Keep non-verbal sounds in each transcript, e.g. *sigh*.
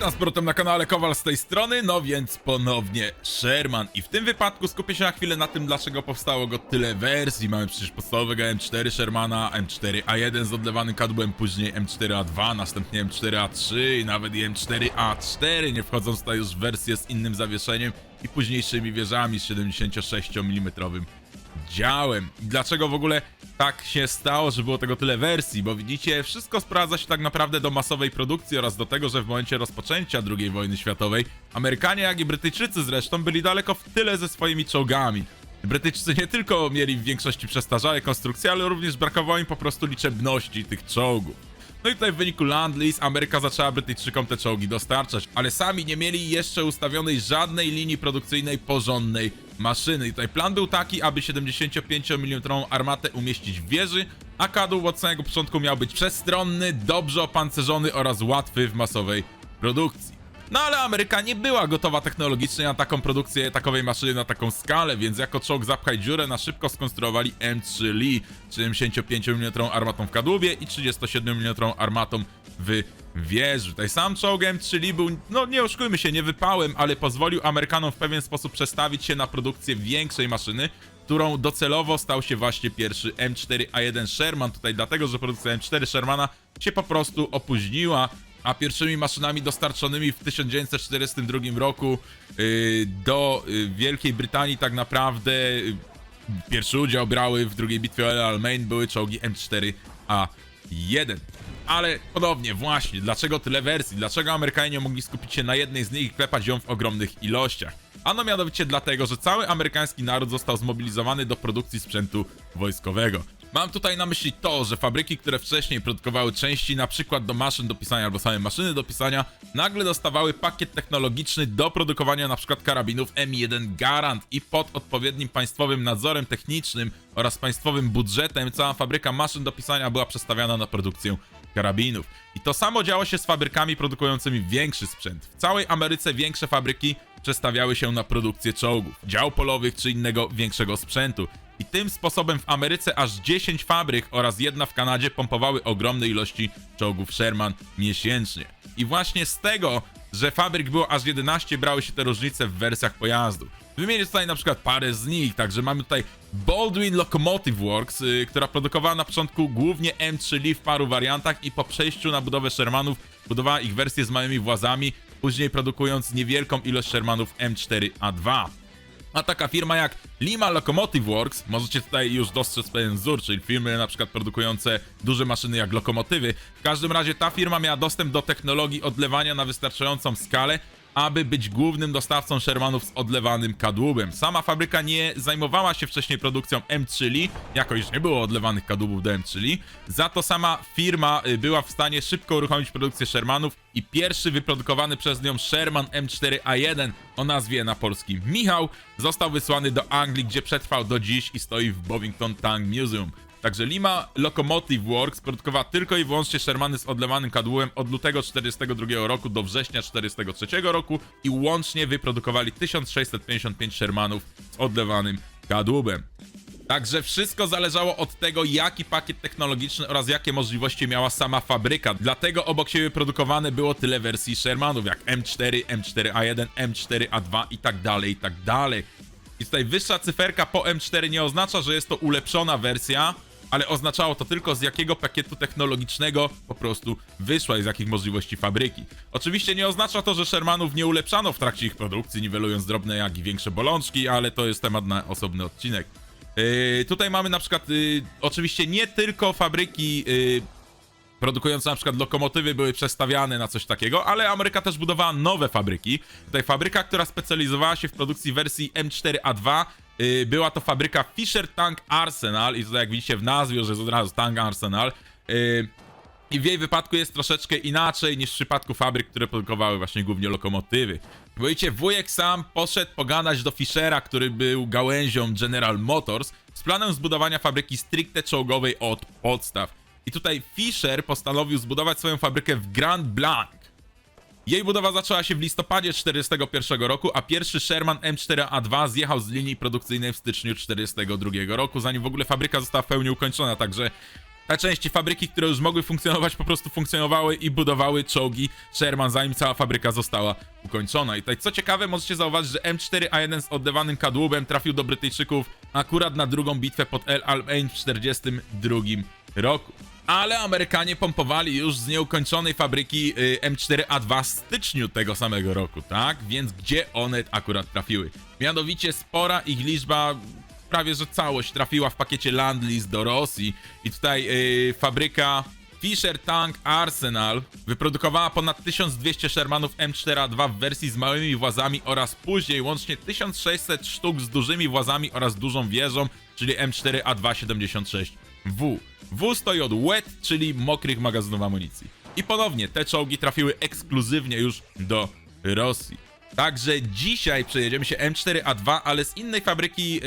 Witam z powrotem na kanale Kowal z tej strony, no więc ponownie Sherman. I w tym wypadku skupię się na chwilę na tym, dlaczego powstało go tyle wersji. Mamy przecież podstawowego M4 Shermana, M4A1 z odlewanym kadłubem, później M4A2, następnie M4A3 i nawet i M4A4, nie wchodząc tutaj już w wersję z innym zawieszeniem i późniejszymi wieżami z 76 mm działem. I dlaczego w ogóle tak się stało, że było tego tyle wersji? Bo widzicie, wszystko sprowadza się tak naprawdę do masowej produkcji oraz do tego, że w momencie rozpoczęcia II wojny światowej Amerykanie, jak i Brytyjczycy zresztą byli daleko w tyle ze swoimi czołgami. Brytyjczycy nie tylko mieli w większości przestarzałe konstrukcje, ale również brakowało im po prostu liczebności tych czołgów. No i tutaj w wyniku Land Lease Ameryka zaczęła Brytyjczykom te czołgi dostarczać, ale sami nie mieli jeszcze ustawionej żadnej linii produkcyjnej porządnej maszyny. I tutaj plan był taki, aby 75 mm armatę umieścić w wieży, a kadłub od samego początku miał być przestronny, dobrze opancerzony oraz łatwy w masowej produkcji. No ale Ameryka nie była gotowa technologicznie na taką produkcję takowej maszyny na taką skalę, więc jako czołg zapchaj dziurę na szybko skonstruowali M3 Lee, 75 mm armatą w kadłubie i 37 mm armatą w wieży. Tutaj sam czołg M3 Lee był, no nie oszukujmy się, nie wypałem, ale pozwolił Amerykanom w pewien sposób przestawić się na produkcję większej maszyny, którą docelowo stał się właśnie pierwszy M4A1 Sherman. Tutaj dlatego, że produkcja M4 Shermana się po prostu opóźniła, a pierwszymi maszynami dostarczonymi w 1942 roku yy, do yy, Wielkiej Brytanii tak naprawdę yy, pierwszy udział brały w drugiej bitwie o El Alamein były czołgi M4A1. Ale ponownie, właśnie, dlaczego tyle wersji? Dlaczego Amerykanie nie mogli skupić się na jednej z nich i klepać ją w ogromnych ilościach? Ano mianowicie dlatego, że cały amerykański naród został zmobilizowany do produkcji sprzętu wojskowego. Mam tutaj na myśli to, że fabryki, które wcześniej produkowały części na przykład do maszyn do pisania albo same maszyny do pisania, nagle dostawały pakiet technologiczny do produkowania na przykład karabinów M1 Garand i pod odpowiednim państwowym nadzorem technicznym oraz państwowym budżetem cała fabryka maszyn do pisania była przestawiana na produkcję karabinów. I to samo działo się z fabrykami produkującymi większy sprzęt. W całej Ameryce większe fabryki przestawiały się na produkcję czołgów, dział polowych czy innego większego sprzętu. I tym sposobem w Ameryce aż 10 fabryk oraz jedna w Kanadzie pompowały ogromne ilości czołgów Sherman miesięcznie. I właśnie z tego, że fabryk było aż 11, brały się te różnice w wersjach pojazdu. Wymienię tutaj na przykład parę z nich, także mamy tutaj Baldwin Locomotive Works, yy, która produkowała na początku głównie M3 Lee w paru wariantach i po przejściu na budowę Shermanów budowała ich wersje z małymi włazami, później produkując niewielką ilość Shermanów M4A2. A taka firma jak Lima Locomotive Works, możecie tutaj już dostrzec pewien wzór, czyli firmy na przykład produkujące duże maszyny jak lokomotywy. W każdym razie ta firma miała dostęp do technologii odlewania na wystarczającą skalę, aby być głównym dostawcą Shermanów z odlewanym kadłubem. Sama fabryka nie zajmowała się wcześniej produkcją M3 Lee, jako iż nie było odlewanych kadłubów do M3 Lee. Za to sama firma y, była w stanie szybko uruchomić produkcję Shermanów i pierwszy wyprodukowany przez nią Sherman M4A1 o nazwie na polski Michał został wysłany do Anglii, gdzie przetrwał do dziś i stoi w Bovington Tank Museum. Także Lima Locomotive Works produkowała tylko i wyłącznie Shermany z odlewanym kadłubem od lutego 1942 roku do września 1943 roku i łącznie wyprodukowali 1655 Shermanów z odlewanym kadłubem. Także wszystko zależało od tego, jaki pakiet technologiczny oraz jakie możliwości miała sama fabryka. Dlatego obok siebie produkowane było tyle wersji Shermanów jak M4, M4A1, M4A2 i tak dalej, i tak dalej. I tutaj wyższa cyferka po M4 nie oznacza, że jest to ulepszona wersja, ale oznaczało to tylko z jakiego pakietu technologicznego po prostu wyszła i z jakich możliwości fabryki. Oczywiście nie oznacza to, że Shermanów nie ulepszano w trakcie ich produkcji, niwelując drobne jak i większe bolączki, ale to jest temat na osobny odcinek. Yy, tutaj mamy na przykład, yy, oczywiście nie tylko fabryki yy, produkujące na przykład lokomotywy były przestawiane na coś takiego, ale Ameryka też budowała nowe fabryki. Tutaj fabryka, która specjalizowała się w produkcji wersji M4A2, yy, była to fabryka Fisher Tank Arsenal i tutaj jak widzicie w nazwie, że jest od razu Tank Arsenal. Yy, i w jej wypadku jest troszeczkę inaczej niż w przypadku fabryk, które produkowały właśnie głównie lokomotywy. Wiecie, wujek sam poszedł pogadać do Fischera, który był gałęzią General Motors, z planem zbudowania fabryki stricte czołgowej od podstaw. I tutaj Fischer postanowił zbudować swoją fabrykę w Grand Blanc. Jej budowa zaczęła się w listopadzie 1941 roku, a pierwszy Sherman M4A2 zjechał z linii produkcyjnej w styczniu 1942 roku, zanim w ogóle fabryka została w pełni ukończona, także te części fabryki, które już mogły funkcjonować, po prostu funkcjonowały i budowały czołgi Sherman, zanim cała fabryka została ukończona. I tutaj, co ciekawe, możecie zauważyć, że M4A1 z odlewanym kadłubem trafił do Brytyjczyków akurat na drugą bitwę pod El Alamein w 42 roku. Ale Amerykanie pompowali już z nieukończonej fabryki y, M4A2 w styczniu tego samego roku, tak? Więc gdzie one akurat trafiły? Mianowicie spora ich liczba prawie że całość trafiła w pakiecie Landlis do Rosji i tutaj yy, fabryka Fisher Tank Arsenal wyprodukowała ponad 1200 Shermanów M4A2 w wersji z małymi włazami oraz później łącznie 1600 sztuk z dużymi włazami oraz dużą wieżą, czyli M4A276W. W stoi od wet, czyli mokrych magazynów amunicji. I ponownie te czołgi trafiły ekskluzywnie już do Rosji. Także dzisiaj przejedziemy się M4A2, ale z innej fabryki, yy,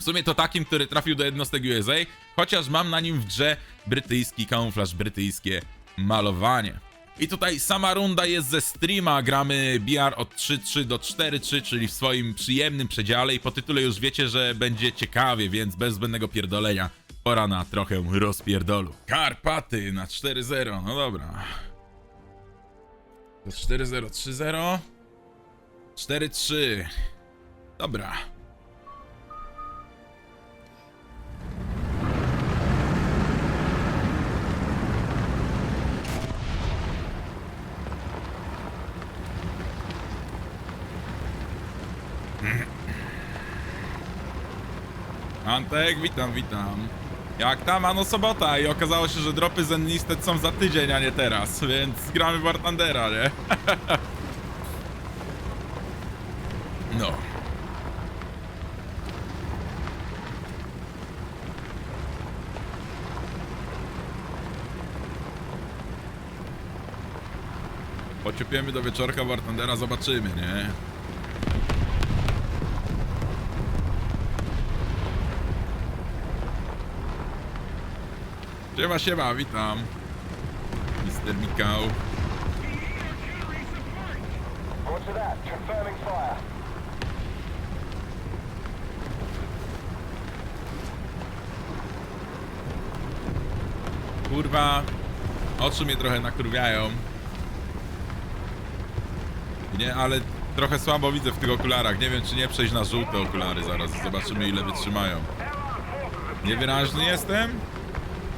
w sumie to takim, który trafił do jednostek USA, chociaż mam na nim w grze brytyjski kamuflaż, brytyjskie malowanie. I tutaj sama runda jest ze streama, gramy BR od 3-3 do 4-3, czyli w swoim przyjemnym przedziale i po tytule już wiecie, że będzie ciekawie, więc bez zbędnego pierdolenia pora na trochę rozpierdolu. Karpaty na 4-0, no dobra. To 4-0, 3-0. 4-3. Dobra. Antek, witam, witam. Jak tam? Ano sobota i okazało się, że dropy z Enlisted są za tydzień, a nie teraz, więc gramy Thundera, nie? *laughs* No. Pociepiemy do wieczorka Wartandera, zobaczymy, nie? Siema, siema, witam. Mister Mikał. Roger that. Confirming fire. Kurwa, oczy mnie trochę nakurwiają. Nie, ale trochę słabo widzę w tych okularach. Nie wiem, czy nie przejść na żółte okulary zaraz. Zobaczymy, ile wytrzymają. Niewyraźny jestem?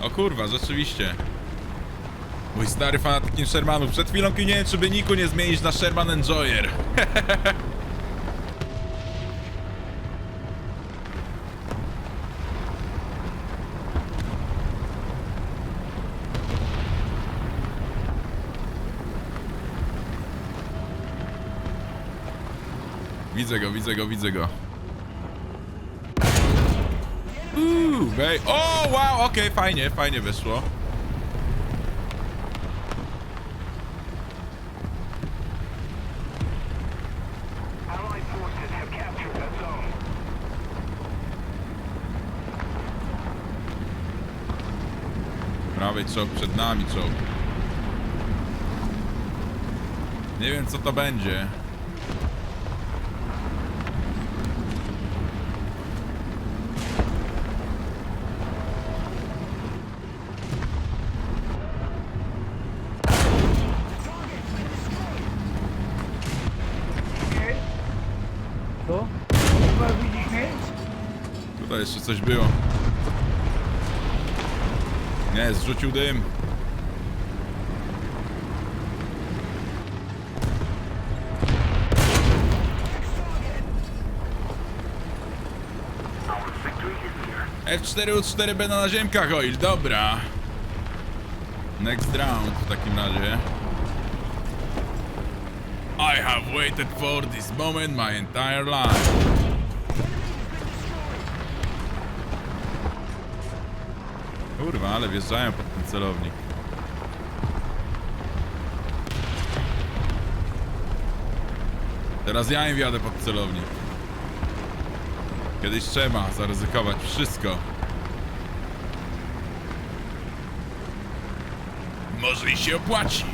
O kurwa, rzeczywiście. Mój stary fanatykiem Shermanów. Przed chwilą kiniłem, czy by Niku nie zmienić na Sherman Enjoyer. *laughs* Widzę go, widzę go, widzę go. Uuu, wej. O, wow, okej, fajnie, fajnie wyszło. Prawej czołg, przed nami czołg. Nie wiem co to będzie. Jeszcze coś było. Nie, zrzucił dym. F4U4B na naziemkach, oil, dobra. Next round w takim razie. I have waited for this moment my entire life. Kurwa, ale wjeżdżają pod ten celownik. Teraz ja im wjadę pod celownik. Kiedyś trzeba zaryzykować wszystko. Może i się opłaci.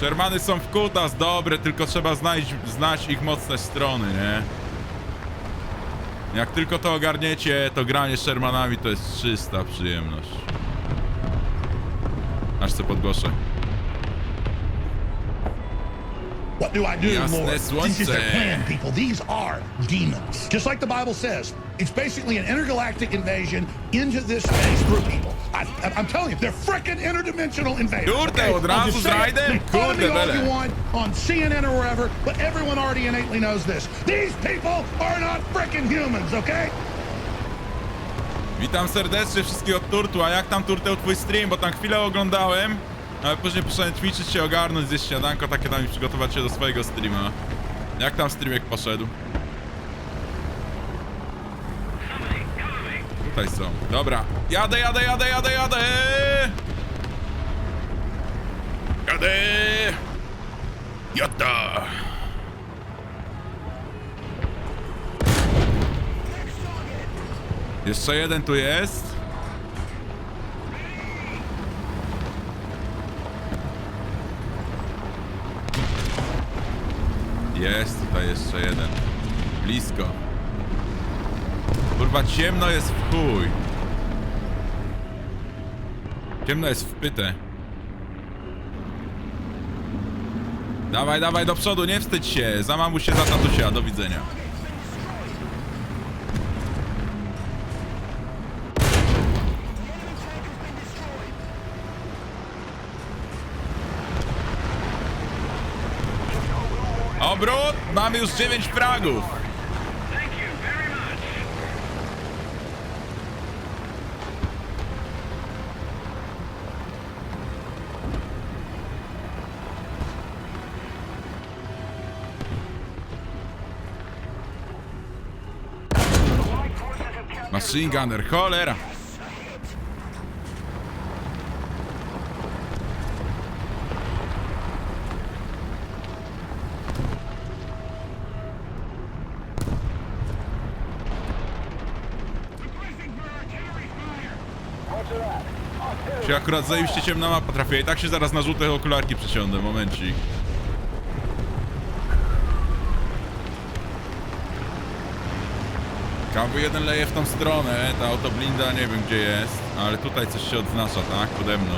Shermany są w kutas dobre, tylko trzeba znaleźć, znać ich mocne strony, nie? Jak tylko to ogarniecie, to granie z Shermanami to jest czysta przyjemność. Aż se podgłoszę. What do I do, Jasne Lord? This is their słońce. plan, people. These are demons. Just like the Bible says, it's basically an intergalactic invasion into this space people. I, I'm telling you, they're freaking interdimensional invaders. Kurde, od razu Kurde, bele. want on CNN or wherever, but everyone already innately knows this. These people are not freaking humans, okay? Witam serdecznie wszystkich od Turtu, a jak tam Turteł twój stream, bo tam chwilę oglądałem, ale później poszedłem ćwiczyć się, ogarnąć, zjeść śniadanko, takie tam i przygotować się do swojego streama. Jak tam streamek poszedł? Tutaj są. Dobra. Jadę, jadę, jadę, jadę, jadę! Jadę! Jada! Jeszcze jeden tu jest. Jest tutaj jeszcze jeden. Blisko. Kurwa, ciemno jest w chuj. Ciemno jest w pytę. Dawaj, dawaj do przodu, nie wstydź się. Za mamusie, za tatusia. Do widzenia. Obrót! Mamy już 9 fragów. Machine Gunner, cholera. Się akurat zajebiście ciemna mapa trafię i tak się zaraz na żółte okularki przesiądę, momencik. Kawy jeden leje w tą stronę, ta autoblinda nie wiem gdzie jest, ale tutaj coś się odznacza, tak? Pode mną.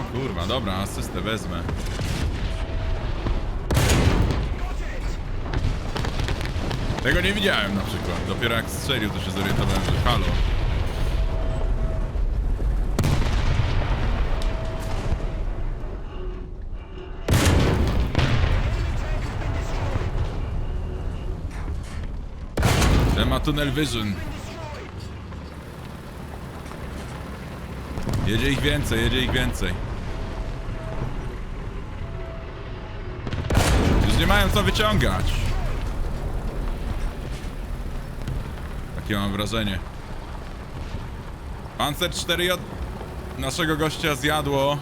O kurwa, dobra, asystę wezmę. Tego nie widziałem na przykład. Dopiero jak strzelił, to się zorientowałem, że halo. Tunnel vision. Jedzie ich więcej, jedzie ich więcej. Już nie mają co wyciągać. Takie mam wrażenie. Panzer 4J naszego gościa zjadło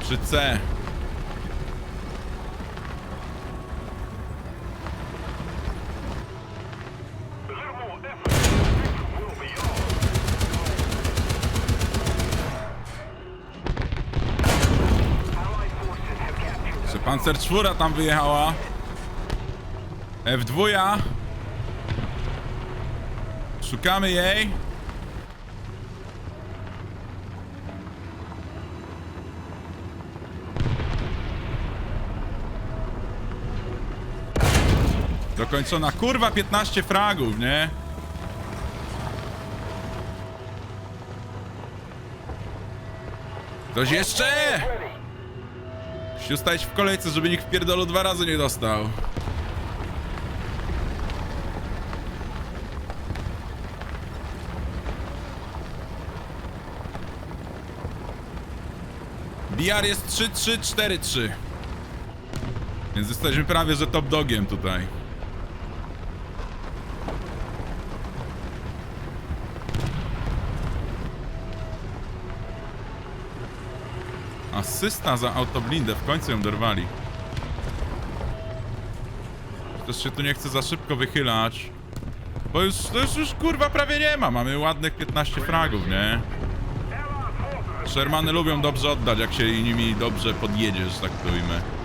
przy C. Panzer 4 tam wyjechała? F2. Szukamy jej. Dokończona kurwa 15 fragów, nie? Ktoś jeszcze? Musisz stać w kolejce, żeby nikt w pierdolu dwa razy nie dostał. BR jest 3-3-4-3. Więc jesteśmy prawie, że top dogiem tutaj. Asysta za autoblindę, w końcu ją dorwali. Też się tu nie chcę za szybko wychylać. Bo już, to już, już kurwa prawie nie ma. Mamy ładnych 15 fragów, nie? Shermany lubią dobrze oddać, jak się nimi dobrze podjedziesz, tak to.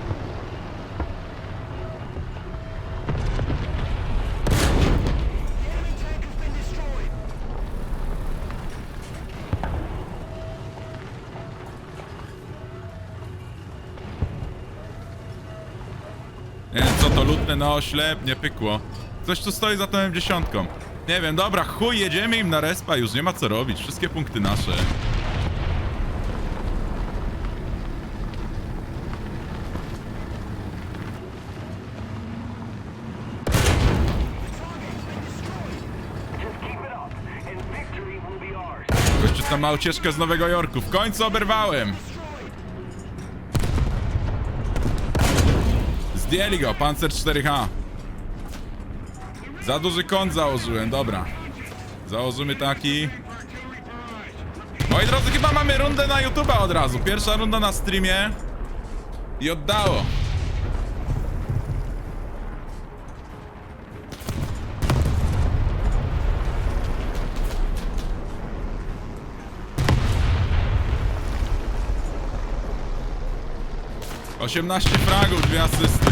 Wiem co to lutne na oślep, nie pykło. Coś tu stoi za tą M10. Nie wiem, dobra, chuj, jedziemy im na respa, już nie ma co robić. Wszystkie punkty nasze. Gościu tam ma ucieczkę z Nowego Jorku. W końcu oberwałem. Zdjęli go, pancer 4H. Za duży kąt założyłem, dobra. Założymy taki. Moi drodzy, chyba mamy rundę na YouTube'a od razu. Pierwsza runda na streamie. I oddało. Osiemnaście fragów, dwie asysty.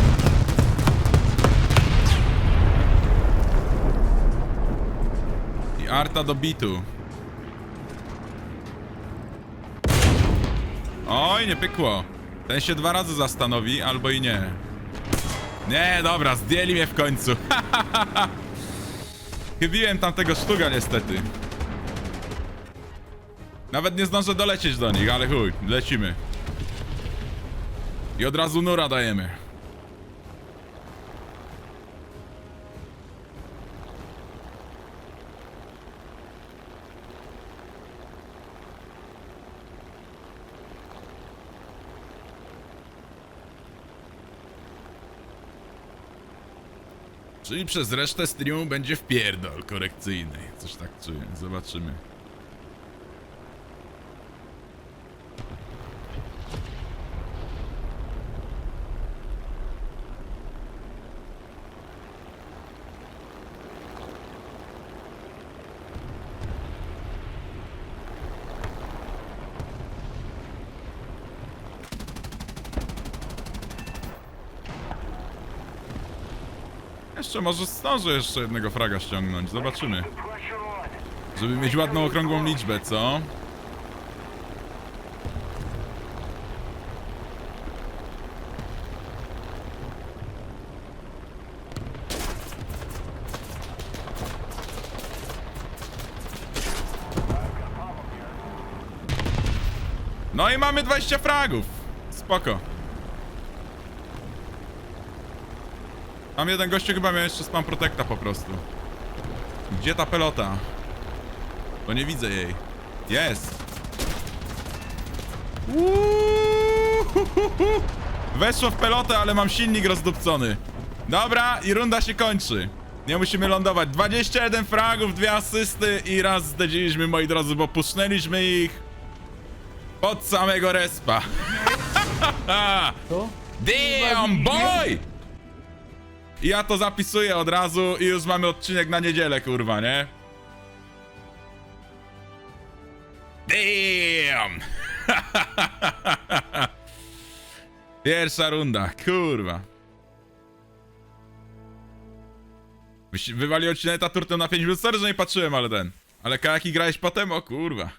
I Arta do bitu. Oj, nie pykło. Ten się dwa razy zastanowi, albo i nie. Nie, dobra, zdjęli mnie w końcu. *laughs* Chybiłem tamtego sztuga niestety. Nawet nie zdążę dolecieć do nich, ale chuj, lecimy. I od razu nura dajemy. Czyli przez resztę streamu będzie wpierdol korekcyjny. Coś tak czuję. Zobaczymy. Jeszcze może zdążę jeszcze jednego fraga ściągnąć. Zobaczymy. Żeby mieć ładną okrągłą liczbę, co? No i mamy 20 fragów. Spoko. Tam jeden gościu chyba miał jeszcze spam protecta po prostu. Gdzie ta pelota? Bo nie widzę jej. Jest. Weszło w pelotę, ale mam silnik rozdupcony. Dobra, i runda się kończy. Nie musimy lądować. 21 fragów, dwie asysty i raz zdradziliśmy, moi drodzy, bo pusznęliśmy ich pod samego respa. *laughs* Co? Damn, boy! Ja to zapisuję od razu i już mamy odcinek na niedzielę, kurwa, nie? Damn! *laughs* Pierwsza runda, kurwa. Wyś- Wywali odcinek ta turtem na 5 minut. Sorry, że nie patrzyłem, ale ten. Ale kajaki grałeś potem? O kurwa.